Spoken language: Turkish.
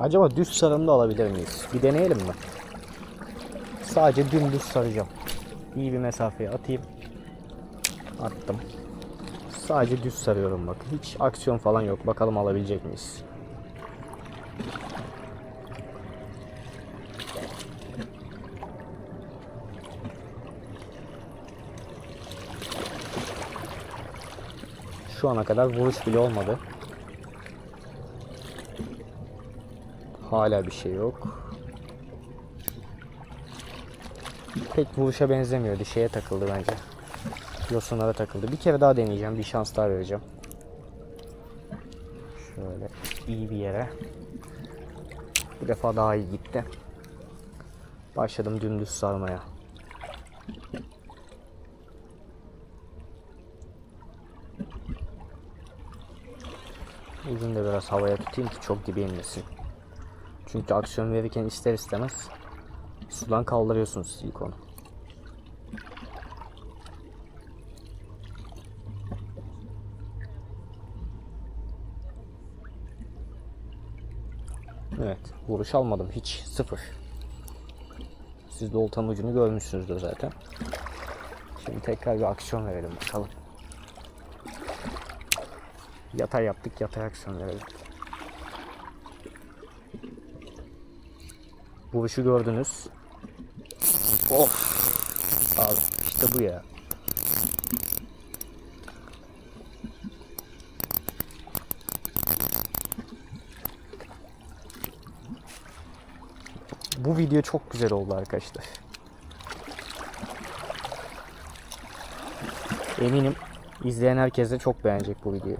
Acaba düz sarım da alabilir miyiz? Bir deneyelim mi? Sadece dümdüz saracağım. İyi bir mesafeye atayım. Attım. Sadece düz sarıyorum bak. Hiç aksiyon falan yok. Bakalım alabilecek miyiz? Şu ana kadar vuruş bile olmadı. Hala bir şey yok. Pek vuruşa benzemiyordu. Şeye takıldı bence. Yosunlara takıldı. Bir kere daha deneyeceğim. Bir şans daha vereceğim. Şöyle iyi bir yere. Bu defa daha iyi gitti. Başladım dümdüz sarmaya. Ucunu da biraz havaya tutayım ki çok dibe inmesin. Çünkü aksiyon verirken ister istemez sudan kaldırıyorsunuz silikonu. Evet, vuruş almadım hiç sıfır. Siz de oltanın ucunu görmüşsünüzdür zaten. Şimdi tekrar bir aksiyon verelim bakalım. Yatay yaptık, yatay aksiyon verelim. Vuruşu gördünüz. Of! Abi işte bu ya. Bu video çok güzel oldu arkadaşlar. Eminim izleyen herkes de çok beğenecek bu videoyu.